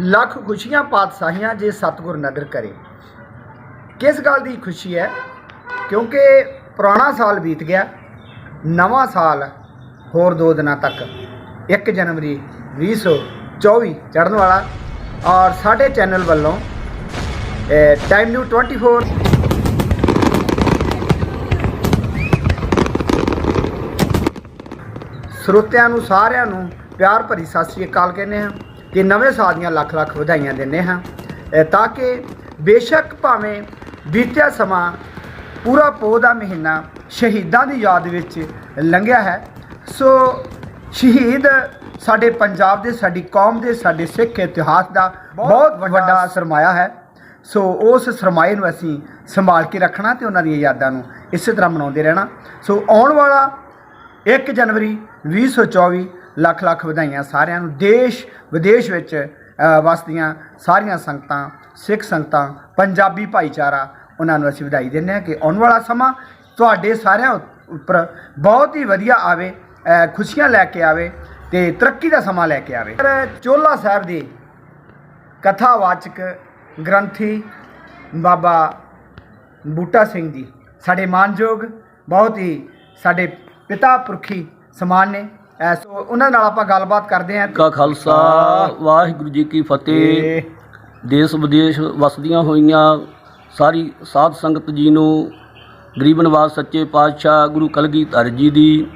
ਲੱਖ ਖੁਸ਼ੀਆਂ ਪਾਤਸ਼ਾਹੀਆਂ ਜੇ ਸਤਿਗੁਰ ਨਦਰ ਕਰੇ। ਕਿਸ ਗੱਲ ਦੀ ਖੁਸ਼ੀ ਹੈ? ਕਿਉਂਕਿ ਪੁਰਾਣਾ ਸਾਲ ਬੀਤ ਗਿਆ, ਨਵਾਂ ਸਾਲ ਹੋਰ ਦੋ ਦਿਨਾਂ ਤੱਕ। 1 ਜਨਵਰੀ 2024 ਚੜ੍ਹਨ ਵਾਲਾ ਔਰ ਸਾਡੇ ਚੈਨਲ ਵੱਲੋਂ ਟਾਈਮ ਨਿਊ 24 ਸਰੋਤਿਆਂ ਨੂੰ ਸਾਰਿਆਂ ਨੂੰ ਪਿਆਰ ਭਰੀ ਸਤਿ ਸ੍ਰੀ ਅਕਾਲ ਕਹਿੰਦੇ ਹਾਂ ਕਿ ਨਵੇਂ ਸਾਲ ਦੀਆਂ ਲੱਖ ਲੱਖ ਵਧਾਈਆਂ ਦਿੰਦੇ ਹਾਂ। ਤਾਂ ਕਿ ਬੇਸ਼ੱਕ ਭਾਵੇਂ ਬੀਤਿਆ ਸਮਾਂ ਪੂਰਾ ਪੋਹ ਦਾ ਮਹੀਨਾ ਸ਼ਹੀਦਾਂ ਦੀ ਯਾਦ ਵਿੱਚ ਲੰਘਿਆ ਹੈ ਸੋ ਸ਼ਹੀਦ ਸਾਡੇ ਪੰਜਾਬ ਦੇ ਸਾਡੀ ਕੌਮ ਦੇ ਸਾਡੇ ਸਿੱਖ ਇਤਿਹਾਸ ਦਾ ਬਹੁਤ ਵੱਡਾ ਸਰਮਾਇਆ ਹੈ। ਸੋ ਉਸ ਸਰਮਾਏ ਨੂੰ ਅਸੀਂ ਸੰਭਾਲ ਕੇ ਰੱਖਣਾ ਤੇ ਉਹਨਾਂ ਦੀਆਂ ਯਾਦਾਂ ਨੂੰ ਇਸੇ ਤਰ੍ਹਾਂ ਮਨਾਉਂਦੇ ਰਹਿਣਾ। ਸੋ ਆਉਣ ਵਾਲਾ 1 ਜਨਵਰੀ 2024 ਲੱਖ ਲੱਖ ਵਧਾਈਆਂ ਸਾਰਿਆਂ ਨੂੰ। ਦੇਸ਼ ਵਿਦੇਸ਼ ਵਿੱਚ ਅ, ਵਸਦੀਆਂ ਸਾਰੀਆਂ ਸੰਗਤਾਂ ਸਿੱਖ ਸੰਗਤਾਂ ਪੰਜਾਬੀ ਭਾਈਚਾਰਾ ਉਹਨਾਂ ਨੂੰ ਅਸੀਂ ਵਧਾਈ ਦਿੰਦੇ ਹਾਂ ਕਿ ਆਉਣ ਵਾਲਾ ਸਮਾਂ ਤੁਹਾਡੇ ਸਾਰਿਆਂ ਉੱਪਰ ਬਹੁਤ ਹੀ ਵਧੀਆ ਆਵੇ ਖੁਸ਼ੀਆਂ ਲੈ ਕੇ ਆਵੇ ਤੇ ਤਰੱਕੀ ਦਾ ਸਮਾਂ ਲੈ ਕੇ ਆਵੇ। ਚੋਲਾ ਸਾਹਿਬ ਦੀ ਕਥਾਵਾਚਕ ਗ੍ਰੰਥੀ ਬਾਬਾ ਬੂਟਾ ਸਿੰਘ ਜੀ ਸਾਡੇ ਮਾਨਯੋਗ ਬਹੁਤ ਹੀ ਸਾਡੇ ਪਿਤਾ ਪੁਰਖੀ ਸਮਾਨ ਨੇ। ਐ ਸੋ ਉਹਨਾਂ ਨਾਲ ਆਪਾਂ ਗੱਲਬਾਤ ਕਰਦੇ ਹਾਂ। ਕਾ ਖਾਲਸਾ ਵਾਹਿਗੁਰੂ ਜੀ ਕੀ ਫਤਿਹ। ਦੇਸ਼ ਵਿਦੇਸ਼ ਵਸਦੀਆਂ ਹੋਈਆਂ ਸਾਰੀ ਸਾਧ ਸੰਗਤ ਜੀ ਨੂੰ ਗਰੀਬ ਨਿਵਾਸ ਸੱਚੇ ਪਾਤਸ਼ਾਹ ਗੁਰੂ ਕਲਗੀਧਰ ਜੀ ਦੀ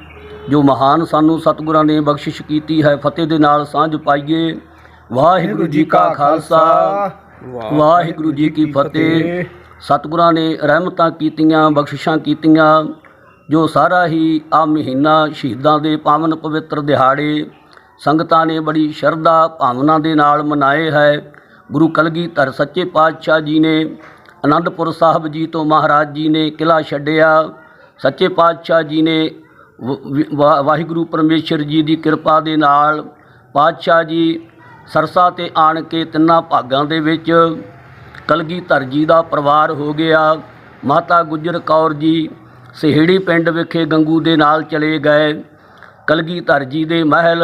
ਜੋ ਮਹਾਨ ਸਾਨੂੰ ਸਤਿਗੁਰਾਂ ਨੇ ਬਖਸ਼ਿਸ਼ ਕੀਤੀ ਹੈ ਫਤਿਹ ਦੇ ਨਾਲ ਸਾਂਝ ਪਾਈਏ। ਵਾਹਿਗੁਰੂ ਜੀ ਕਾ ਖਾਲਸਾ ਵਾਹਿਗੁਰੂ ਜੀ ਕੀ ਫਤਿਹ। ਸਤਿਗੁਰਾਂ ਨੇ ਰਹਿਮਤਾਂ ਕੀਤੀਆਂ ਬਖਸ਼ਿਸ਼ਾਂ ਕੀਤੀਆਂ। ਜੋ ਸਾਰਾ ਹੀ ਆ ਮਹੀਨਾ ਸ਼ਹੀਦਾਂ ਦੇ ਪਾਵਨ ਪਵਿੱਤਰ ਦਿਹਾੜੇ ਸੰਗਤਾਂ ਨੇ ਬੜੀ ਸ਼ਰਧਾ ਭਾਵਨਾ ਦੇ ਨਾਲ ਮਨਾਏ ਹੈ। ਗੁਰੂ ਕਲਗੀਧਰ ਸੱਚੇ ਪਾਤਸ਼ਾਹ ਜੀ ਨੇ ਅਨੰਦਪੁਰ ਸਾਹਿਬ ਜੀ ਤੋਂ ਮਹਾਰਾਜ ਜੀ ਨੇ ਕਿਲਾ ਛੱਡਿਆ। ਸੱਚੇ ਪਾਤਸ਼ਾਹ ਜੀ ਨੇ ਵ- ਵਿ- ਵਾਹਿਗੁਰੂ ਪਰਮੇਸ਼ਰ ਜੀ ਦੀ ਕਿਰਪਾ ਦੇ ਨਾਲ ਪਾਤਸ਼ਾਹ ਜੀ ਸਰਸਾ ਤੇ ਆਣ ਕੇ ਤਿੰਨਾਂ ਭਾਗਾਂ ਦੇ ਵਿੱਚ ਕਲਗੀਧਰ ਜੀ ਦਾ ਪਰਿਵਾਰ ਹੋ ਗਿਆ। ਮਾਤਾ ਗੁਜਰ ਕੌਰ ਜੀ ਸਿਹੜੀ ਪਿੰਡ ਵਿਖੇ ਗੰਗੂ ਦੇ ਨਾਲ ਚਲੇ ਗਏ। ਕਲਗੀਧਰ ਜੀ ਦੇ ਮਹਿਲ,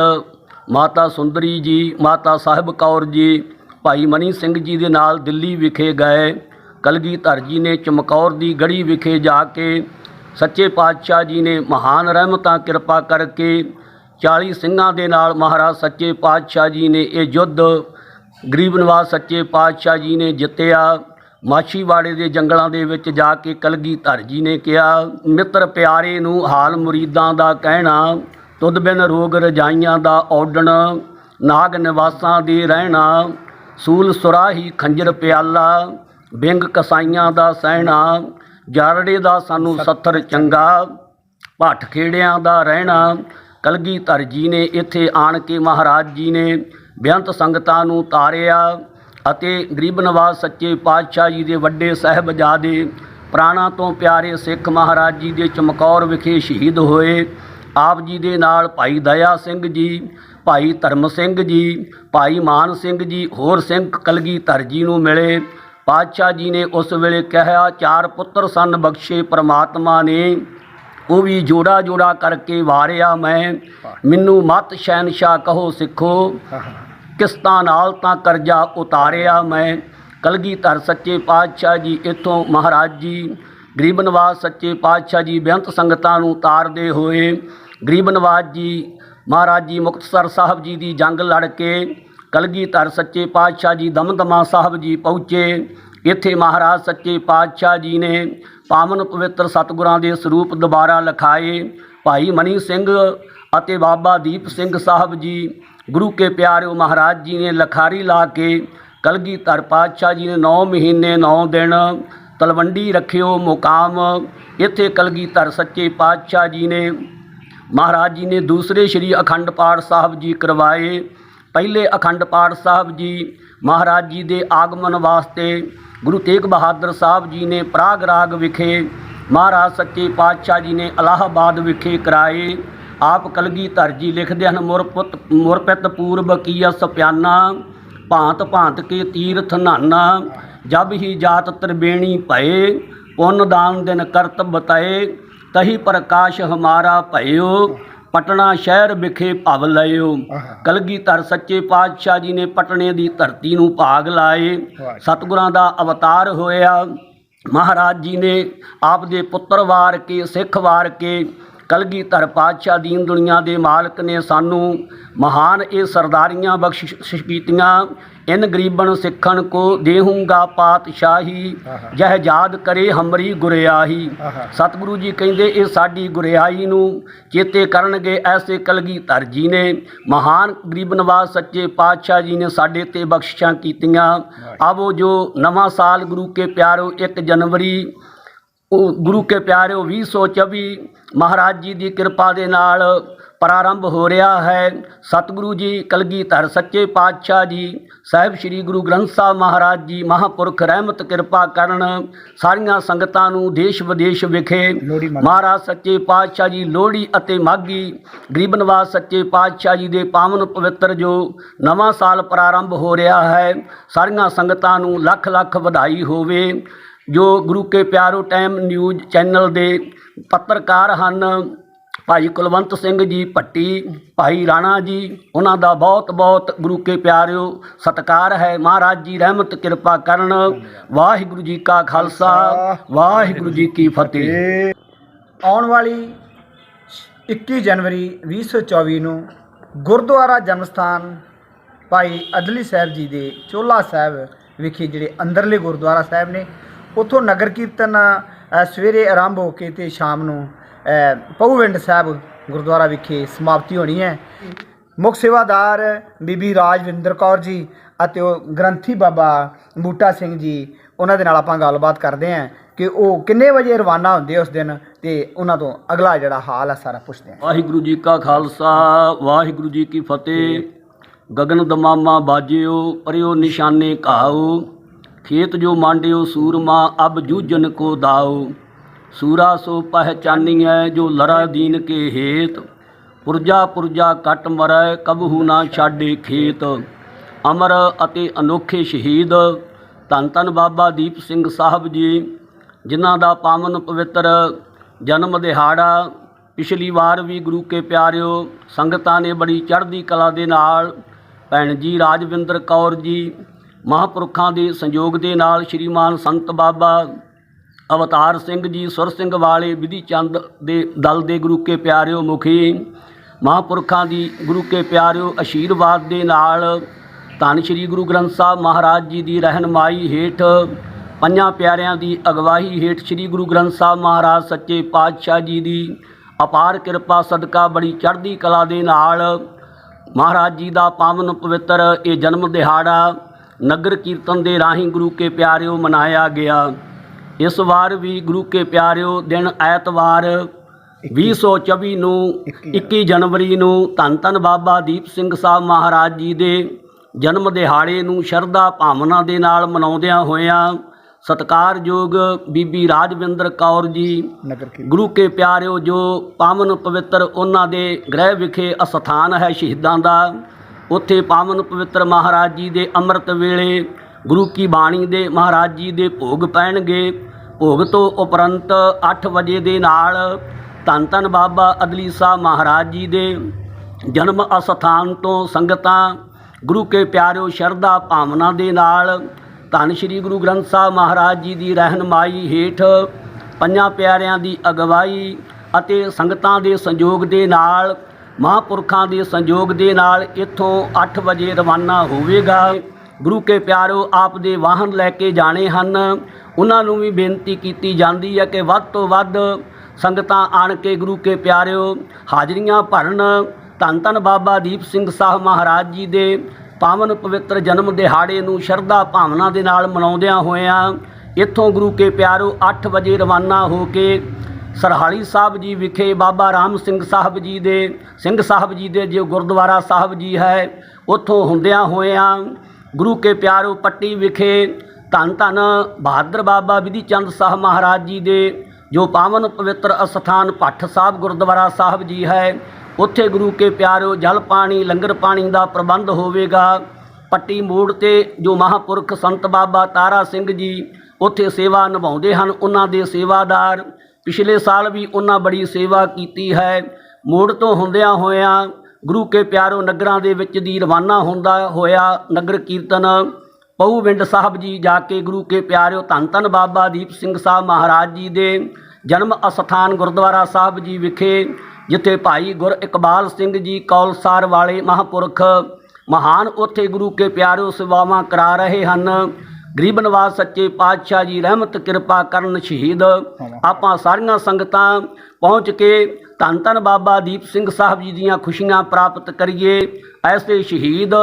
ਮਾਤਾ ਸੁੰਦਰੀ ਜੀ, ਮਾਤਾ ਸਾਹਿਬ ਕੌਰ ਜੀ, ਭਾਈ ਮਨੀ ਸਿੰਘ ਜੀ ਦੇ ਨਾਲ ਦਿੱਲੀ ਵਿਖੇ ਗਏ। ਕਲਗੀਧਰ ਜੀ ਨੇ ਚਮਕੌਰ ਦੀ ਗੜੀ ਵਿਖੇ ਜਾ ਕੇ ਸੱਚੇ ਪਾਤਸ਼ਾਹ ਜੀ ਨੇ ਮਹਾਨ ਰਹਿਮਤਾਂ ਕਿਰਪਾ ਕਰਕੇ 40 ਸਿੰਘਾਂ ਦੇ ਨਾਲ ਮਹਾਰਾਜ ਸੱਚੇ ਪਾਤਸ਼ਾਹ ਜੀ ਨੇ ਇਹ ਯੁੱਧ, ਗਰੀਬ ਨਿਵਾਸ ਸੱਚੇ ਪਾਤਸ਼ਾਹ ਜੀ ਨੇ ਜਿੱਤਿਆ। ਮਾਛੀਵਾੜੇ ਦੇ ਜੰਗਲਾਂ ਦੇ ਵਿੱਚ ਜਾ ਕੇ ਕਲਗੀਧਰ ਜੀ ਨੇ ਕਿਹਾ ਮਿੱਤਰ ਪਿਆਰੇ ਨੂੰ ਹਾਲ ਮੁਰੀਦਾਂ ਦਾ ਕਹਿਣਾ ਤੁਧ ਬਿਨ ਰੋਗ ਰਜਾਈਆਂ ਦਾ ਔਡਣ ਨਾਗ ਨਿਵਾਸਾਂ ਦੇ ਰਹਿਣਾ ਸੂਲ ਸੁਰਾਹੀ ਖੰਜਰ ਪਿਆਲਾ ਬਿੰਗ ਕਸਾਈਆਂ ਦਾ ਸਹਿਣਾ ਜਾਰੜੇ ਦਾ ਸਾਨੂੰ ਸੱਥਰ ਚੰਗਾ ਭੱਠ ਖੇੜਿਆਂ ਦਾ ਰਹਿਣਾ। ਕਲਗੀਧਰ ਜੀ ਨੇ ਇੱਥੇ ਆਣ ਕੇ ਮਹਾਰਾਜ ਜੀ ਨੇ ਬੇਅੰਤ ਸੰਗਤਾਂ ਨੂੰ ਤਾਰਿਆ। ਅਤੇ ਗਰੀਬ ਨਵਾਜ਼ ਸੱਚੇ ਪਾਤਸ਼ਾਹ ਜੀ ਦੇ ਵੱਡੇ ਸਾਹਿਬਜ਼ਾਦੇ ਪ੍ਰਾਣਾ ਤੋਂ ਪਿਆਰੇ ਸਿੱਖ ਮਹਾਰਾਜ ਜੀ ਦੇ ਚਮਕੌਰ ਵਿਖੇ ਸ਼ਹੀਦ ਹੋਏ। ਆਪ ਜੀ ਦੇ ਨਾਲ ਭਾਈ ਦਇਆ ਸਿੰਘ ਜੀ ਭਾਈ ਧਰਮ ਸਿੰਘ ਜੀ ਭਾਈ ਮਾਨ ਸਿੰਘ ਜੀ ਹੋਰ ਸਿੰਘ ਕਲਗੀਧਰ ਜੀ ਨੂੰ ਮਿਲੇ। ਪਾਤਸ਼ਾਹ ਜੀ ਨੇ ਉਸ ਵੇਲੇ ਕਿਹਾ ਚਾਰ ਪੁੱਤਰ ਸਨ ਬਖਸ਼ੇ ਪ੍ਰਮਾਤਮਾ ਨੇ। ਉਹ ਵੀ ਜੋੜਾ ਜੋੜਾ ਕਰਕੇ ਵਾਰਿਆ ਮੈਂ। ਮੈਨੂੰ ਮਤ ਸ਼ਹਿਨशाह ਕਹੋ ਸਿੱਖੋ। ਕਿਸ਼ਤਾਂ ਨਾਲ ਤਾਂ ਕਰਜ਼ਾ ਉਤਾਰਿਆ ਮੈਂ। ਕਲਗੀਧਰ ਸੱਚੇ ਪਾਤਸ਼ਾਹ ਜੀ, ਇੱਥੋਂ ਮਹਾਰਾਜ ਜੀ, ਗਰੀਬ ਨਵਾਜ਼ ਸੱਚੇ ਪਾਤਸ਼ਾਹ ਜੀ, ਬੇਅੰਤ ਸੰਗਤਾਂ ਨੂੰ ਉਤਾਰਦੇ ਹੋਏ ਗਰੀਬ ਨਵਾਜ਼ ਜੀ, ਮਹਾਰਾਜ ਜੀ, ਮੁਕਤਸਰ ਸਾਹਿਬ ਜੀ ਦੀ ਜੰਗ ਲੜ ਕੇ ਕਲਗੀਧਰ ਸੱਚੇ ਪਾਤਸ਼ਾਹ ਜੀ, ਦਮਦਮਾ ਸਾਹਿਬ ਜੀ ਪਹੁੰਚੇ। ਇੱਥੇ ਮਹਾਰਾਜ ਸੱਚੇ ਪਾਤਸ਼ਾਹ ਜੀ ਨੇ ਪਾਵਨ ਪਵਿੱਤਰ ਸਤਿਗੁਰਾਂ ਦੇ ਸਰੂਪ ਦੁਬਾਰਾ ਲਖਾਏ। ਭਾਈ ਮਨੀ ਸਿੰਘ ਅਤੇ ਬਾਬਾ ਦੀਪ ਸਿੰਘ ਸਾਹਿਬ ਜੀ ਗੁਰੂ ਕੇ ਪਿਆਰਿਓ ਮਹਾਰਾਜ ਜੀ ਨੇ ਲਖਾਰੀ ਲਾ ਕੇ ਕਲਗੀਧਰ ਪਾਤਸ਼ਾਹ ਜੀ ਨੇ 9 ਮਹੀਨੇ 9 ਦਿਨ ਤਲਵੰਡੀ ਰੱਖਿਓ ਮੁਕਾਮ। ਇੱਥੇ ਕਲਗੀਧਰ ਸੱਚੇ ਪਾਤਸ਼ਾਹ ਜੀ ਨੇ। ਮਹਾਰਾਜ ਜੀ ਨੇ ਦੂਸਰੇ ਸ਼੍ਰੀ ਅਖੰਡ ਪਾਠ ਸਾਹਿਬ ਜੀ ਕਰਵਾਏ। ਪਹਿਲੇ ਅਖੰਡ ਪਾਠ ਸਾਹਿਬ ਜੀ ਮਹਾਰਾਜ ਜੀ ਦੇ ਆਗਮਨ ਵਾਸਤੇ ਗੁਰੂ ਤੇਗ ਬਹਾਦਰ ਸਾਹਿਬ ਜੀ ਨੇ ਪ੍ਰਾਗ ਰਾਗ ਵਿਖੇ, ਮਹਾਰਾਜ ਸੱਚੇ ਪਾਤਸ਼ਾਹ ਜੀ ਨੇ ਇਲਾਹਾਬਾਦ ਵਿਖੇ ਕਰਾਏ। ਆਪ ਕਲਗੀਧਰ ਜੀ ਲਿਖਦੇ ਹਨ ਮੁਰਪਤ ਮੁਰਪਿਤ ਪੂਰਬ ਕੀਆ ਸਪਿਆਨਾ ਭਾਂਤ ਭਾਂਤ ਕੇ ਤੀਰਥ ਨਾਨਾ ਜਬ ਹੀ ਜਾਤ ਤਰਬੇਣੀ ਭਏ ਪੁੰਨ ਦਾਨ ਦਿਨ ਕਰਤ ਬਤਾਏ ਤਹੀ ਪ੍ਰਕਾਸ਼ ਹਮਾਰਾ ਭਇਓ ਪਟਨਾ ਸ਼ਹਿਰ ਵਿਖੇ ਭਵ ਲਇਓ ਆਹਾ। ਕਲਗੀਧਰ ਸੱਚੇ ਪਾਤਸ਼ਾਹ ਜੀ ਨੇ ਪਟਨੇ ਦੀ ਧਰਤੀ ਨੂੰ ਭਾਗ ਲਾਏ। ਸਤਿਗੁਰਾਂ ਦਾ ਅਵਤਾਰ ਹੋਇਆ ਮਹਾਰਾਜ ਜੀ ਨੇ ਆਪ ਦੇ ਪੁੱਤਰ ਵਾਰ ਕੇ ਸਿੱਖ ਵਾਰ ਕੇ ਕਲਗੀਧਰ ਪਾਤਸ਼ਾਹ ਦੀਨ ਦੁਨੀਆ ਦੇ ਮਾਲਕ ਨੇ ਸਾਨੂੰ ਮਹਾਨ ਇਹ ਸਰਦਾਰੀਆਂ ਬਖਸ਼ਿਸ਼ ਕੀਤੀਆਂ। ਇਨ ਗਰੀਬਨ ਸਿੱਖਣ ਕੋ ਦੇਹੂੰਗਾ ਪਾਤਸ਼ਾਹੀ। ਜਹ ਯਾਦ ਕਰੇ ਹਮਰੀ ਗੁਰਿਆਹੀ। ਆਹਾ। ਸਤਿਗੁਰੂ ਜੀ ਕਹਿੰਦੇ ਇਹ ਸਾਡੀ ਗੁਰਿਆਈ ਨੂੰ ਚੇਤੇ ਕਰਨਗੇ ਐਸੇ ਕਲਗੀਧਰ ਜੀ ਨੇ। ਮਹਾਨ ਗਰੀਬ ਨਵਾਜ਼ ਸੱਚੇ ਪਾਤਸ਼ਾਹ ਜੀ ਨੇ ਸਾਡੇ ਤੇ ਬਖਸ਼ਿਸ਼ਾਂ ਕੀਤੀਆਂ। ਆਵੋ ਜੋ ਨਵਾਂ ਸਾਲ ਗੁਰੂ ਕੇ ਪਿਆਰੋ 1 ਜਨਵਰੀ ਉਹ ਗੁਰੂ ਕੇ ਪਿਆਰਿਓ 2024 ਮਹਾਰਾਜ ਜੀ ਦੀ ਕਿਰਪਾ ਦੇ ਨਾਲ ਪ੍ਰਾਰੰਭ ਹੋ ਰਿਹਾ ਹੈ ਸਤਿਗੁਰੂ ਜੀ ਕਲਗੀਧਰ ਸੱਚੇ ਪਾਤਸ਼ਾਹ ਜੀ ਸਾਹਿਬ ਸ੍ਰੀ ਗੁਰੂ ਗ੍ਰੰਥ ਸਾਹਿਬ ਮਹਾਰਾਜ ਜੀ ਮਹਾਪੁਰਖ ਰਹਿਮਤ ਕਿਰਪਾ ਕਰਨ ਸਾਰੀਆਂ ਸੰਗਤਾਂ ਨੂੰ ਦੇਸ਼ ਵਿਦੇਸ਼ ਵਿਖੇ। ਮਹਾਰਾਜ ਸੱਚੇ ਪਾਤਸ਼ਾਹ ਜੀ ਲੋਹੜੀ ਅਤੇ ਮਾਘੀ ਗਰੀਬ ਨਵਾਜ਼ ਸੱਚੇ ਪਾਤਸ਼ਾਹ ਜੀ ਦੇ ਪਾਵਨ ਪਵਿੱਤਰ ਜੋ ਨਵਾਂ ਸਾਲ ਪ੍ਰਾਰੰਭ ਹੋ ਰਿਹਾ ਹੈ ਸਾਰੀਆਂ ਸੰਗਤਾਂ ਨੂੰ ਲੱਖ ਲੱਖ ਵਧਾਈ ਹੋਵੇ ਜੋ ਗੁਰੂ ਕੇ ਪਿਆਰੋ ਟਾਈਮ ਨਿਊਜ਼ ਚੈਨਲ ਦੇ ਪੱਤਰਕਾਰ ਹਨ, ਭਾਈ ਕੁਲਵੰਤ ਸਿੰਘ ਜੀ ਭੱਟੀ, ਭਾਈ ਰਾਣਾ ਜੀ, ਉਹਨਾਂ ਦਾ ਬਹੁਤ ਬਹੁਤ ਗੁਰੂ ਕੇ ਪਿਆਰਿਓ ਸਤਿਕਾਰ ਹੈ। ਮਹਾਰਾਜ ਜੀ ਰਹਿਮਤ, ਕਿਰਪਾ ਕਰਨ। ਵਾਹਿਗੁਰੂ ਜੀ ਕਾ ਖਾਲਸਾ, ਵਾਹਿਗੁਰੂ ਜੀ ਕੀ ਫਤਿਹ। ਆਉਣ ਵਾਲੀ 21 ਜਨਵਰੀ 2024 ਨੂੰ ਗੁਰਦੁਆਰਾ ਜਨਮ ਸਥਾਨ ਭਾਈ ਅਦਲੀ ਸਾਹਿਬ ਜੀ ਦੇ ਚੋਲਾ ਸਾਹਿਬ ਵਿਖੇ ਜਿਹੜੇ ਅੰਦਰਲੇ ਗੁਰਦੁਆਰਾ ਸਾਹਿਬ ਨੇ ਉੱਥੋਂ ਨਗਰ ਕੀਰਤਨ ਸਵੇਰੇ ਆਰੰਭ ਹੋ ਕੇ ਤੇ ਸ਼ਾਮ ਨੂੰ ਅ, ਪਹੂਵਿੰਡ ਸਾਹਿਬ ਗੁਰਦੁਆਰਾ ਵਿਖੇ ਸਮਾਪਤੀ ਹੋਣੀ ਹੈ। ਮੁੱਖ ਸੇਵਾਦਾਰ ਬੀਬੀ ਰਾਜਵਿੰਦਰ ਕੌਰ ਜੀ ਅਤੇ ਉਹ ਗ੍ਰੰਥੀ ਬਾਬਾ ਬੂਟਾ ਸਿੰਘ ਜੀ ਉਹਨਾਂ ਦੇ ਨਾਲ ਆਪਾਂ ਗੱਲਬਾਤ ਕਰਦੇ ਹਾਂ ਕਿ ਉਹ ਕਿੰਨੇ ਵਜੇ ਰਵਾਨਾ ਹੁੰਦੇ ਉਸ ਦਿਨ ਤੇ ਉਹਨਾਂ ਤੋਂ ਅਗਲਾ ਜਿਹੜਾ ਹਾਲ ਹੈ ਸਾਰਾ ਪੁੱਛਦੇ ਹਾਂ। ਵਾਹਿਗੁਰੂ ਜੀ ਕਾ ਖਾਲਸਾ ਵਾਹਿਗੁਰੂ ਜੀ ਕੀ ਫਤਿਹ। ਗਗਨ ਦਮਾਮਾ ਬਾਜਿਓ ਪਰਿਓ ਨਿਸ਼ਾਨੇ ਘਾਓ। ਖੇਤ ਜੋ ਮਾਂਡਿਓ ਸੂਰਮਾ, ਅਬ ਜੂਜਨ ਕੋ ਦਾਓ। ਸੂਰਾ ਸੋ ਪਹਿਚਾਨੀਐ ਜੋ ਲਰਾ ਦੀਨ ਕੇ ਹੇਤ। ਪੁਰਜਾ ਪੁਰਜਾ ਕਟ ਮਰੈ, ਕਬਹੂ ਨਾ ਛਾਡੇ ਖੇਤ। ਅਮਰ ਅਤੇ ਅਨੋਖੇ ਸ਼ਹੀਦ, ਧੰਨ ਧੰਨ ਬਾਬਾ ਦੀਪ ਸਿੰਘ ਸਾਹਿਬ ਜੀ, ਜਿਨ੍ਹਾਂ ਦਾ ਪਾਵਨ ਪਵਿੱਤਰ ਜਨਮ ਦਿਹਾੜਾ ਪਿਛਲੀ ਵਾਰ ਵੀ ਗੁਰੂ ਕੇ ਪਿਆਰਿਓ, ਸੰਗਤਾਂ ਨੇ ਬੜੀ ਚੜ੍ਹਦੀ ਕਲਾ ਦੇ ਨਾਲ ਭੈਣ ਜੀ ਰਾਜਵਿੰਦਰ ਕੌਰ ਜੀ ਮਹਾਂਪੁਰਖਾਂ ਦੇ ਸੰਯੋਗ ਦੇ ਨਾਲ ਸ਼੍ਰੀਮਾਨ ਸੰਤ ਬਾਬਾ ਅਵਤਾਰ ਸਿੰਘ ਜੀ, ਸੁਰ ਸਿੰਘ ਵਾਲੇ, ਵਿਧੀ ਚੰਦ ਦੇ ਦਲ ਦੇ ਗੁਰੂ ਕੇ ਪਿਆਰਿਓ ਮੁਖੀ, ਮਹਾਂਪੁਰਖਾਂ ਦੀ ਗੁਰੂ ਕੇ ਪਿਆਰਿਓ ਆਸ਼ੀਰਵਾਦ ਦੇ ਨਾਲ ਧੰਨ ਸ਼੍ਰੀ ਗੁਰੂ ਗ੍ਰੰਥ ਸਾਹਿਬ ਮਹਾਰਾਜ ਜੀ ਦੀ ਰਹਿਨਮਾਈ ਹੇਠ, ਪੰਜਾਂ ਪਿਆਰਿਆਂ ਦੀ ਅਗਵਾਹੀ ਹੇਠ ਸ਼੍ਰੀ ਗੁਰੂ ਗ੍ਰੰਥ ਸਾਹਿਬ ਮਹਾਰਾਜ ਸੱਚੇ ਪਾਤਸ਼ਾਹ ਜੀ ਦੀ ਅਪਾਰ ਕਿਰਪਾ ਸਦਕਾ ਬੜੀ ਚੜ੍ਹਦੀ ਕਲਾ ਦੇ ਨਾਲ ਮਹਾਰਾਜ ਜੀ ਦਾ ਪਾਵਨ ਪਵਿੱਤਰ ਇਹ ਜਨਮ ਦਿਹਾੜਾ ਨਗਰ ਕੀਰਤਨ ਦੇ ਰਾਹੀਂ ਗੁਰੂ ਕੇ ਪਿਆਰਿਓ ਮਨਾਇਆ ਗਿਆ। ਇਸ ਵਾਰ ਵੀ ਗੁਰੂ ਕੇ ਪਿਆਰਿਓ ਦਿਨ ਐਤਵਾਰ 2024 ਨੂੰ 21 ਜਨਵਰੀ। ਨੂੰ ਧੰਨ ਧੰਨ ਬਾਬਾ ਦੀਪ ਸਿੰਘ ਸਾਹਿਬ ਮਹਾਰਾਜ ਜੀ ਦੇ ਜਨਮ ਦਿਹਾੜੇ ਨੂੰ ਸ਼ਰਧਾ ਭਾਵਨਾ ਦੇ ਨਾਲ ਮਨਾਉਂਦਿਆਂ ਹੋਇਆਂ ਸਤਿਕਾਰਯੋਗ ਬੀਬੀ ਰਾਜਵਿੰਦਰ ਕੌਰ ਜੀ ਗੁਰੂ ਕੇ ਪਿਆਰਿਓ ਜੋ ਪਾਵਨ ਪਵਿੱਤਰ ਉਹਨਾਂ ਦੇ ਗ੍ਰਹਿ ਵਿਖੇ ਅਸਥਾਨ ਹੈ ਸ਼ਹੀਦਾਂ ਦਾ ਉੱਥੇ ਪਾਵਨ ਪਵਿੱਤਰ ਮਹਾਰਾਜ ਜੀ ਦੇ ਅੰਮ੍ਰਿਤ ਵੇਲੇ ਗੁਰੂ ਕੀ ਬਾਣੀ ਦੇ ਮਹਾਰਾਜ ਜੀ ਦੇ ਭੋਗ ਪੈਣਗੇ। ਭੋਗ ਤੋਂ ਉਪਰੰਤ 8 ਵਜੇ ਦੇ ਨਾਲ ਧੰਨ ਧੰਨ ਬਾਬਾ ਅਦਲੀ ਸਾਹਿਬ ਮਹਾਰਾਜ ਜੀ ਦੇ ਜਨਮ ਅਸਥਾਨ ਤੋਂ ਸੰਗਤਾਂ, ਗੁਰੂ ਕੇ ਪਿਆਰਿਓ ਸ਼ਰਧਾ ਭਾਵਨਾ ਦੇ ਨਾਲ ਧੰਨ ਸ਼੍ਰੀ ਗੁਰੂ ਗ੍ਰੰਥ ਸਾਹਿਬ ਮਹਾਰਾਜ ਜੀ ਦੀ ਰਹਿਨਮਾਈ ਹੇਠ ਪੰਜਾਂ ਪਿਆਰਿਆਂ ਦੀ ਅਗਵਾਈ ਅਤੇ ਸੰਗਤਾਂ ਦੇ ਸੰਯੋਗ ਦੇ ਨਾਲ ਮਹਾਂਪੁਰਖਾਂ ਦੇ ਸੰਯੋਗ ਦੇ ਨਾਲ ਇੱਥੋਂ 8 ਵਜੇ ਰਵਾਨਾ ਹੋਵੇਗਾ। ਗੁਰੂ ਕੇ ਪਿਆਰੋ, ਆਪ ਦੇ ਵਾਹਨ ਲੈ ਕੇ ਜਾਣੇ ਹਨ। ਉਹਨਾਂ ਨੂੰ ਵੀ ਬੇਨਤੀ ਕੀਤੀ ਜਾਂਦੀ ਹੈ ਕਿ ਵੱਧ ਤੋਂ ਵੱਧ ਸੰਗਤਾਂ ਆਣ ਕੇ ਗੁਰੂ ਕੇ ਪਿਆਰਿਓ ਹਾਜ਼ਰੀਆਂ ਭਰਨ। ਧੰਨ ਧੰਨ ਬਾਬਾ ਦੀਪ ਸਿੰਘ ਸਾਹਿਬ ਮਹਾਰਾਜ ਜੀ ਦੇ ਪਾਵਨ ਪਵਿੱਤਰ ਜਨਮ ਦਿਹਾੜੇ ਨੂੰ ਸ਼ਰਧਾ ਭਾਵਨਾ ਦੇ ਨਾਲ ਮਨਾਉਂਦਿਆਂ ਹੋਇਆਂ ਇੱਥੋਂ ਗੁਰੂ ਕੇ ਪਿਆਰੋ 8 ਵਜੇ ਰਵਾਨਾ ਹੋ ਕੇ ਸਰਹਾਲੀ ਸਾਹਿਬ ਜੀ ਵਿਖੇ ਬਾਬਾ ਰਾਮ ਸਿੰਘ ਸਾਹਿਬ ਜੀ ਦੇ, ਸਿੰਘ ਸਾਹਿਬ ਜੀ ਦੇ ਜੋ ਗੁਰਦੁਆਰਾ ਸਾਹਿਬ ਜੀ ਹੈ, ਉੱਥੋਂ ਹੁੰਦਿਆਂ ਹੋਇਆਂ ਗੁਰੂ ਕੇ ਪਿਆਰੋ ਪੱਟੀ ਵਿਖੇ ਧੰਨ ਧੰਨ ਬਹਾਦਰ ਬਾਬਾ ਵਿਧੀ ਚੰਦ ਸਾਹਿਬ ਮਹਾਰਾਜ ਜੀ ਦੇ ਜੋ ਪਾਵਨ ਪਵਿੱਤਰ ਅਸਥਾਨ ਭੱਠ ਸਾਹਿਬ ਗੁਰਦੁਆਰਾ ਸਾਹਿਬ ਜੀ ਹੈ, ਉੱਥੇ ਗੁਰੂ ਕੇ ਪਿਆਰੋ ਜਲ ਪਾਣੀ, ਲੰਗਰ ਪਾਣੀ ਦਾ ਪ੍ਰਬੰਧ ਹੋਵੇਗਾ। ਪੱਟੀ ਮੋੜ ਤੇ ਜੋ ਮਹਾਪੁਰਖ ਸੰਤ ਬਾਬਾ ਤਾਰਾ ਸਿੰਘ ਜੀ ਉੱਥੇ ਸੇਵਾ ਨਿਭਾਉਂਦੇ ਹਨ, ਉਹਨਾਂ ਦੇ ਸੇਵਾਦਾਰ ਪਿਛਲੇ ਸਾਲ ਵੀ ਉਹਨਾਂ ਬੜੀ ਸੇਵਾ ਕੀਤੀ ਹੈ। ਮੋੜ ਤੋਂ ਹੁੰਦਿਆਂ ਹੋਇਆਂ ਗੁਰੂ ਕੇ ਪਿਆਰੋ ਨਗਰਾਂ ਦੇ ਵਿੱਚ ਦੀ ਰਵਾਨਾ ਹੁੰਦਾ ਹੋਇਆ ਨਗਰ ਕੀਰਤਨ ਪਉਵਿੰਡ ਸਾਹਿਬ ਜੀ ਜਾ ਕੇ ਗੁਰੂ ਕੇ ਪਿਆਰਿਓ ਧੰਨ ਧੰਨ ਬਾਬਾ ਦੀਪ ਸਿੰਘ ਸਾਹਿਬ ਮਹਾਰਾਜ ਜੀ ਦੇ ਜਨਮ ਅਸਥਾਨ ਗੁਰਦੁਆਰਾ ਸਾਹਿਬ ਜੀ ਵਿਖੇ, ਜਿੱਥੇ ਭਾਈ ਗੁਰ ਇਕਬਾਲ ਸਿੰਘ ਜੀ ਕੌਲਸਾਰ ਵਾਲੇ ਮਹਾਂਪੁਰਖ ਮਹਾਨ ਉੱਥੇ ਗੁਰੂ ਕੇ ਪਿਆਰਿਓ ਸੇਵਾਵਾਂ ਕਰਾ ਰਹੇ ਹਨ। ਗਰੀਬ ਨਵਾਜ਼ ਸੱਚੇ ਪਾਤਸ਼ਾਹ ਜੀ ਰਹਿਮਤ ਕਿਰਪਾ ਕਰਨ ਸ਼ਹੀਦ। ਆਪਾਂ ਸਾਰੀਆਂ ਸੰਗਤਾਂ ਪਹੁੰਚ ਕੇ ਧੰਨ ਧੰਨ ਬਾਬਾ ਦੀਪ ਸਿੰਘ ਸਾਹਿਬ ਜੀ ਦੀਆਂ ਖੁਸ਼ੀਆਂ ਪ੍ਰਾਪਤ ਕਰੀਏ ਐਸੇ ਸ਼ਹੀਦ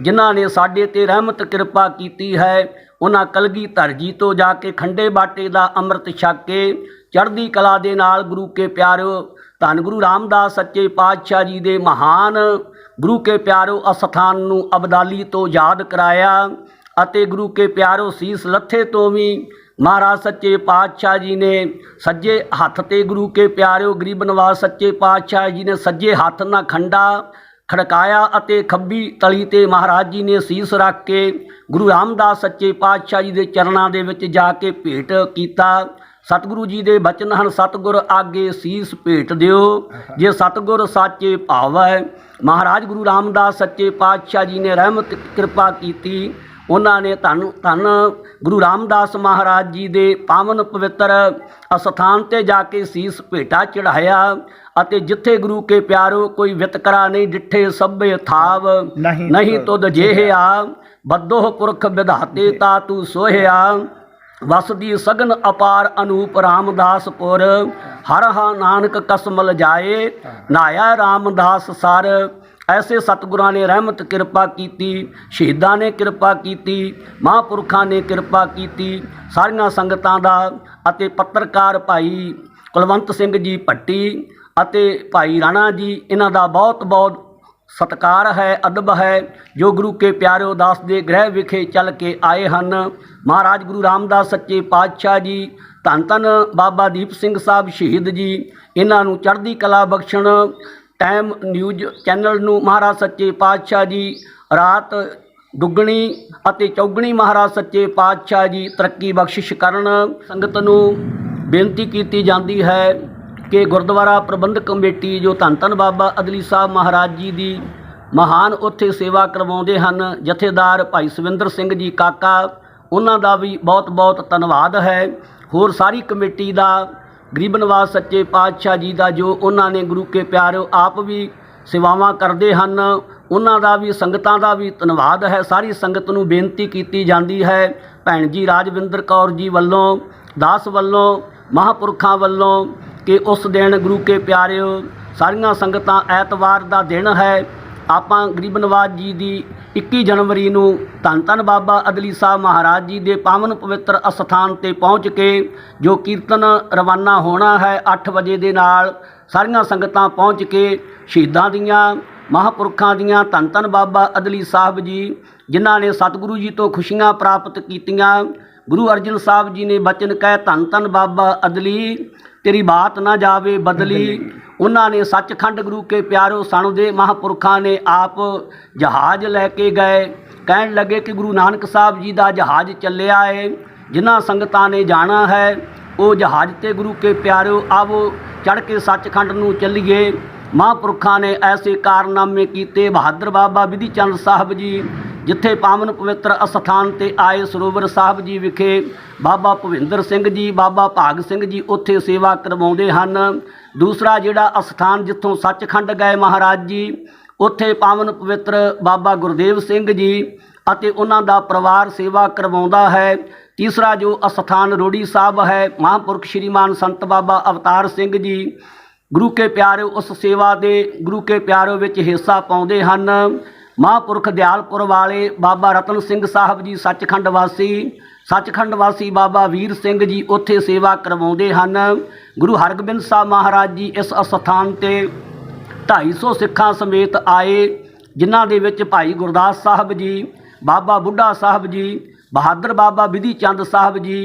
ਜਿਨ੍ਹਾਂ ਨੇ ਸਾਡੇ ਤੇ ਰਹਿਮਤ ਕਿਰਪਾ ਕੀਤੀ ਹੈ। ਉਹਨਾਂ ਕਲਗੀ ਧਰਜੀ ਤੋਂ ਜਾ ਕੇ ਖੰਡੇ ਬਾਟੇ ਦਾ ਅੰਮ੍ਰਿਤ ਛਕ ਕੇ ਚੜ੍ਹਦੀ ਕਲਾ ਦੇ ਨਾਲ ਗੁਰੂ ਕੇ ਪਿਆਰਿਓ ਧੰਨ ਗੁਰੂ ਰਾਮਦਾਸ ਸੱਚੇ ਪਾਤਸ਼ਾਹ ਜੀ ਦੇ ਮਹਾਨ ਗੁਰੂ ਕੇ ਪਿਆਰਿਓ ਅਸਥਾਨ ਨੂੰ ਅਬਦਾਲੀ ਤੋਂ ਯਾਦ ਕਰਾਇਆ। ਅਤੇ ਗੁਰੂ ਕੇ ਪਿਆਰੋ ਸੀਸ ਲੱਥੇ ਤੋਂ ਵੀ ਮਹਾਰਾਜ ਸੱਚੇ ਪਾਤਸ਼ਾਹ ਜੀ ਨੇ ਸੱਜੇ ਹੱਥ ਤੇ ਗੁਰੂ ਕੇ ਪਿਆਰਿਓ ਗਰੀਬ ਨਵਾਜ਼ ਸੱਚੇ ਪਾਤਸ਼ਾਹ ਜੀ ਨੇ ਸੱਜੇ ਹੱਥ ਨਾਲ ਖੰਡਾ ਖੜਕਾਇਆ ਅਤੇ ਖੱਬੀ ਤਲੀ ਤੇ ਮਹਾਰਾਜ ਜੀ ਨੇ ਸੀਸ ਰੱਖ ਕੇ ਗੁਰੂ ਰਾਮਦਾਸ ਸੱਚੇ ਪਾਤਸ਼ਾਹ ਜੀ ਦੇ ਚਰਨਾਂ ਦੇ ਵਿੱਚ ਜਾ ਕੇ ਭੇਟ ਕੀਤਾ। ਸਤਿਗੁਰੂ ਜੀ ਦੇ ਬਚਨ ਹਨ, ਸਤਿਗੁਰ ਆਗੇ ਸੀਸ ਭੇਟ ਦਿਓ, ਜੇ ਸਤਿਗੁਰ ਸਾਚੇ ਭਾਵੈ। ਮਹਾਰਾਜ ਗੁਰੂ ਰਾਮਦਾਸ ਸੱਚੇ ਪਾਤਸ਼ਾਹ ਜੀ ਨੇ ਰਹਿਮਤ, ਕਿਰਪਾ ਕੀਤੀ। ਉਹਨਾਂ ਨੇ ਧੰਨ ਧੰਨ ਗੁਰੂ ਰਾਮਦਾਸ ਮਹਾਰਾਜ ਜੀ ਦੇ ਪਾਵਨ ਪਵਿੱਤਰ ਅਸਥਾਨ ਤੇ ਜਾ ਕੇ ਸੀਸ ਭੇਟਾ ਚੜਾਇਆ ਅਤੇ ਜਿੱਥੇ ਗੁਰੂ ਕੇ ਪਿਆਰੋ ਕੋਈ ਵਿਤਕਰਾ ਨਹੀਂ ਡਿੱਠੇ ਸਭੇ ਥਾਵ ਨਹੀਂ ਤੁਧ ਜਿਹਿਆ ਬੱਦੋਹ ਪੁਰਖ ਵਿਧਾਤੇ ਤਾ ਤੂੰ ਸੋਹਿਆ ਵਸਦੀ ਸਗਨ ਅਪਾਰ ਅਨੂਪ ਰਾਮਦਾਸਪੁਰ ਹਰ ਹਾ ਨਾਨਕ ਕਸਮਲ ਜਾਏ ਨਾਇਆ ਰਾਮਦਾਸ ਸਰ ਐਸੇ ਸਤਿਗੁਰਾਂ ਨੇ ਰਹਿਮਤ, ਕਿਰਪਾ ਕੀਤੀ, ਸ਼ਹੀਦਾਂ ਨੇ ਕਿਰਪਾ ਕੀਤੀ, ਮਹਾਂਪੁਰਖਾਂ ਨੇ ਕਿਰਪਾ ਕੀਤੀ, ਸਾਰੀਆਂ ਸੰਗਤਾਂ ਦਾ ਅਤੇ ਪੱਤਰਕਾਰ ਭਾਈ ਕੁਲਵੰਤ ਸਿੰਘ ਜੀ ਭੱਟੀ ਅਤੇ ਭਾਈ ਰਾਣਾ ਜੀ, ਇਹਨਾਂ ਦਾ ਬਹੁਤ ਬਹੁਤ ਸਤਕਾਰ ਹੈ, ਅਦਬ ਹੈ, ਜੋ ਗੁਰੂ ਕੇ ਪਿਆਰੇ ਉਦਾਸ ਦੇ ਗ੍ਰਹਿ ਵਿਖੇ ਚੱਲ ਕੇ ਆਏ ਹਨ। ਮਹਾਰਾਜ ਗੁਰੂ ਰਾਮਦਾਸ ਸੱਚੇ ਪਾਤਸ਼ਾਹ ਜੀ, ਧੰਨ ਧੰਨ ਬਾਬਾ ਦੀਪ ਸਿੰਘ ਸਾਹਿਬ ਸ਼ਹੀਦ ਜੀ, ਇਹਨਾਂ ਨੂੰ ਚੜ੍ਹਦੀ ਕਲਾ ਬਖਸ਼ਣ ਟਾਈਮ ਨਿਊਜ਼ ਚੈਨਲ ਨੂੰ ਮਹਾਰਾਜ ਸੱਚੇ ਪਾਤਸ਼ਾਹ ਜੀ, ਰਾਤ ਦੁੱਗਣੀ ਅਤੇ ਚੌਗਣੀ ਮਹਾਰਾਜ ਸੱਚੇ ਪਾਤਸ਼ਾਹ ਜੀ ਤਰੱਕੀ ਬਖਸ਼ਿਸ਼ ਕਰਨ ਸੰਗਤ ਨੂੰ ਬੇਨਤੀ ਕੀਤੀ ਜਾਂਦੀ ਹੈ ਕਿ ਗੁਰਦੁਆਰਾ ਪ੍ਰਬੰਧਕ ਕਮੇਟੀ ਜੋ ਧੰਨ ਧੰਨ ਬਾਬਾ ਅਦਲੀ ਸਾਹਿਬ ਮਹਾਰਾਜ ਜੀ ਦੀ ਮਹਾਨ ਉੱਥੇ ਸੇਵਾ ਕਰਵਾਉਂਦੇ ਹਨ, ਜਥੇਦਾਰ ਭਾਈ ਸਵਿੰਦਰ ਸਿੰਘ ਜੀ ਕਾਕਾ, ਉਹਨਾਂ ਦਾ ਵੀ ਬਹੁਤ ਬਹੁਤ ਧੰਨਵਾਦ ਹੈ। ਹੋਰ ਸਾਰੀ ਕਮੇਟੀ ਦਾ ਗਰੀਬ ਨਵਾਜ਼ ਸੱਚੇ ਪਾਤਸ਼ਾਹ ਜੀ ਦਾ ਜੋ ਉਹਨਾਂ ਨੇ ਗੁਰੂ ਕੇ ਪਿਆਰਿਓ ਆਪ ਵੀ ਸੇਵਾਵਾਂ ਕਰਦੇ ਹਨ। ਉਹਨਾਂ ਦਾ ਵੀ, ਸੰਗਤਾਂ ਦਾ ਵੀ ਧੰਨਵਾਦ ਹੈ। ਸਾਰੀ ਸੰਗਤ ਨੂੰ ਬੇਨਤੀ ਕੀਤੀ ਜਾਂਦੀ ਹੈ। ਭੈਣ ਜੀ ਰਾਜਵਿੰਦਰ ਕੌਰ ਜੀ ਵੱਲੋਂ, ਦਾਸ ਵੱਲੋਂ, ਮਹਾਂਪੁਰਖਾਂ ਵੱਲੋਂ ਕਿ ਉਸ ਦਿਨ ਗੁਰੂ ਕੇ ਪਿਆਰਿਓ, ਸਾਰੀਆਂ ਸੰਗਤਾਂ ਐਤਵਾਰ ਦਾ ਦਿਨ ਹੈ। ਆਪਾਂ ਗਰੀਬ ਨਵਾਜ਼ ਜੀ ਦੀ 21 ਜਨਵਰੀ ਨੂੰ ਧੰਨ ਧੰਨ ਬਾਬਾ ਅਦਲੀ ਸਾਹਿਬ ਮਹਾਰਾਜ ਜੀ ਦੇ ਪਾਵਨ ਪਵਿੱਤਰ ਅਸਥਾਨ ਤੇ ਪਹੁੰਚ ਕੇ ਜੋ ਕੀਰਤਨ ਰਵਾਨਾ ਹੋਣਾ ਹੈ 8 ਵਜੇ ਦੇ ਨਾਲ, ਸਾਰੀਆਂ ਸੰਗਤਾਂ ਪਹੁੰਚ ਕੇ ਸ਼ਹੀਦਾਂ ਦੀਆਂ, ਮਹਾਂਪੁਰਖਾਂ ਦੀਆਂ ਧੰਨ ਧੰਨ ਬਾਬਾ ਅਦਲੀ ਸਾਹਿਬ ਜੀ, ਜਿਨ੍ਹਾਂ ਨੇ ਸਤਿਗੁਰੂ ਜੀ ਤੋਂ ਖੁਸ਼ੀਆਂ ਪ੍ਰਾਪਤ ਕੀਤੀਆਂ। ਗੁਰੂ ਅਰਜਨ ਸਾਹਿਬ ਜੀ ਨੇ ਬਚਨ ਕਹਿ, ਧੰਨ ਧੰਨ ਬਾਬਾ ਅਦਲੀ, ਤੇਰੀ ਬਾਤ ਨਾ ਜਾਵੇ ਬਦਲੀ। ਉਹਨਾਂ ਨੇ ਸੱਚਖੰਡ ਗੁਰੂ ਕੇ ਪਿਆਰੋ ਸਣ ਦੇ ਮਹਾਂਪੁਰਖਾਂ ਨੇ ਆਪ ਜਹਾਜ਼ ਲੈ ਕੇ ਗਏ। ਕਹਿਣ ਲੱਗੇ ਕਿ ਗੁਰੂ ਨਾਨਕ ਸਾਹਿਬ ਜੀ ਦਾ ਜਹਾਜ਼ ਚੱਲਿਆ ਏ, ਜਿਨ੍ਹਾਂ ਸੰਗਤਾਂ ਨੇ ਜਾਣਾ ਹੈ, ਉਹ ਜਹਾਜ਼ ਤੇ ਗੁਰੂ ਕੇ ਪਿਆਰੋ ਆਵੋ ਚੜ ਕੇ ਸੱਚਖੰਡ ਨੂੰ ਚੱਲੀਏ। ਮਹਾਂਪੁਰਖਾਂ ਨੇ ਐਸੇ ਕਾਰਨਾਮੇ ਕੀਤੇ, ਬਹਾਦਰ ਬਾਬਾ ਵਿਧੀ ਚੰਦ ਸਾਹਿਬ ਜੀ ਜਿੱਥੇ ਪਾਵਨ ਪਵਿੱਤਰ ਅਸਥਾਨ ਤੇ ਆਏ ਸਰੋਵਰ ਸਾਹਿਬ ਜੀ ਵਿਖੇ ਬਾਬਾ ਭਵਿੰਦਰ ਸਿੰਘ ਜੀ, ਬਾਬਾ ਭਾਗ ਸਿੰਘ ਜੀ ਉੱਥੇ ਸੇਵਾ ਕਰਵਾਉਂਦੇ ਹਨ। ਦੂਸਰਾ ਜਿਹੜਾ ਅਸਥਾਨ ਜਿੱਥੋਂ ਸੱਚਖੰਡ ਗਏ ਮਹਾਰਾਜ ਜੀ, ਉੱਥੇ ਪਾਵਨ ਪਵਿੱਤਰ ਬਾਬਾ ਗੁਰਦੇਵ ਸਿੰਘ ਜੀ ਅਤੇ ਉਹਨਾਂ ਦਾ ਪਰਿਵਾਰ ਸੇਵਾ ਕਰਵਾਉਂਦਾ ਹੈ। ਤੀਸਰਾ ਜੋ ਅਸਥਾਨ ਰੋੜੀ ਸਾਹਿਬ ਹੈ, ਮਹਾਂਪੁਰਖ ਸ਼੍ਰੀਮਾਨ ਸੰਤ ਬਾਬਾ ਅਵਤਾਰ ਸਿੰਘ ਜੀ, ਗੁਰੂ ਕੇ ਪਿਆਰੇ ਉਸ ਸੇਵਾ ਦੇ, ਗੁਰੂ ਕੇ ਪਿਆਰੇ ਵਿੱਚ ਹਿੱਸਾ ਪਾਉਂਦੇ ਹਨ। ਮਹਾਂਪੁਰਖ ਦਿਆਲਪੁਰ ਵਾਲੇ ਬਾਬਾ ਰਤਨ ਸਿੰਘ ਸਾਹਿਬ ਜੀ ਸੱਚਖੰਡ ਵਾਸੀ ਸੱਚਖੰਡ ਵਾਸੀ ਬਾਬਾ ਵੀਰ ਸਿੰਘ ਜੀ ਉੱਥੇ ਸੇਵਾ ਕਰਵਾਉਂਦੇ ਹਨ। ਗੁਰੂ ਹਰਗੋਬਿੰਦ ਸਾਹਿਬ ਮਹਾਰਾਜ ਜੀ ਇਸ ਅਸਥਾਨ ਤੇ 250 ਸਿੱਖਾਂ ਸਮੇਤ ਆਏ, ਜਿਨ੍ਹਾਂ ਦੇ ਵਿੱਚ ਭਾਈ ਗੁਰਦਾਸ ਸਾਹਿਬ ਜੀ, ਬਾਬਾ ਬੁੱਢਾ ਸਾਹਿਬ ਜੀ, ਬਹਾਦਰ ਬਾਬਾ ਵਿਧੀ ਚੰਦ ਸਾਹਿਬ ਜੀ,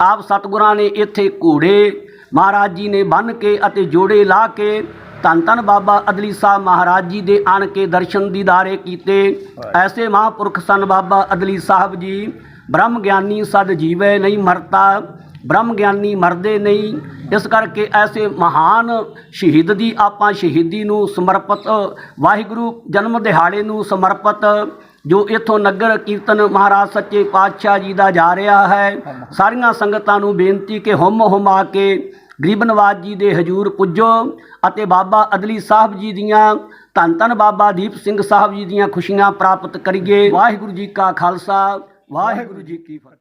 ਆਪ ਸਤਿਗੁਰਾਂ ਨੇ ਇੱਥੇ ਘੋੜੇ ਮਹਾਰਾਜ ਜੀ ਨੇ ਬੰਨ ਕੇ ਅਤੇ ਜੋੜੇ ਲਾ ਕੇ ਧੰਨ ਧੰਨ ਬਾਬਾ ਅਦਲੀ ਸਾਹਿਬ ਮਹਾਰਾਜ ਜੀ ਦੇ ਆਣ ਕੇ ਦਰਸ਼ਨ ਦੀਦਾਰੇ ਕੀਤੇ। ਐਸੇ ਮਹਾਂਪੁਰਖ ਸਨ ਬਾਬਾ ਅਦਲੀ ਸਾਹਿਬ ਜੀ। ਬ੍ਰਹਮ ਗਿਆਨੀ ਸਦ ਜੀਵੈ ਨਹੀਂ ਮਰਤਾ ਬ੍ਰਹਮ ਗਿਆਨੀ ਮਰਦੇ ਨਹੀਂ। ਇਸ ਕਰਕੇ ਐਸੇ ਮਹਾਨ ਸ਼ਹੀਦ ਦੀ ਆਪਾਂ ਸ਼ਹੀਦੀ ਨੂੰ ਸਮਰਪਿਤ ਵਾਹਿਗੁਰੂ ਜਨਮ ਦਿਹਾੜੇ ਨੂੰ ਸਮਰਪਿਤ ਜੋ ਇਥੋਂ ਨਗਰ ਕੀਰਤਨ ਮਹਾਰਾਜ ਸੱਚੇ ਪਾਤਸ਼ਾਹ ਜੀ ਦਾ ਜਾ ਰਿਹਾ ਹੈ। ਸਾਰੀਆਂ ਸੰਗਤਾਂ ਨੂੰ ਬੇਨਤੀ ਕਿ ਹੁਮ ਹੁਮਾ ਕੇ ਗਰੀਬ ਨਵਾਜ ਜੀ ਦੇ ਹਜੂਰ ਪੁੱਜੋ ਅਤੇ ਬਾਬਾ ਅਦਲੀ ਸਾਹਿਬ ਜੀ ਦੀਆਂ ਧੰਨ ਧੰਨ ਬਾਬਾ ਦੀਪ ਸਿੰਘ ਸਾਹਿਬ ਜੀ ਦੀਆਂ ਖੁਸ਼ੀਆਂ ਪ੍ਰਾਪਤ ਕਰੀਏ। ਵਾਹਿਗੁਰੂ ਜੀ ਕਾ ਖਾਲਸਾ, ਵਾਹਿਗੁਰੂ ਜੀ ਕੀ ਫਤਿਹ।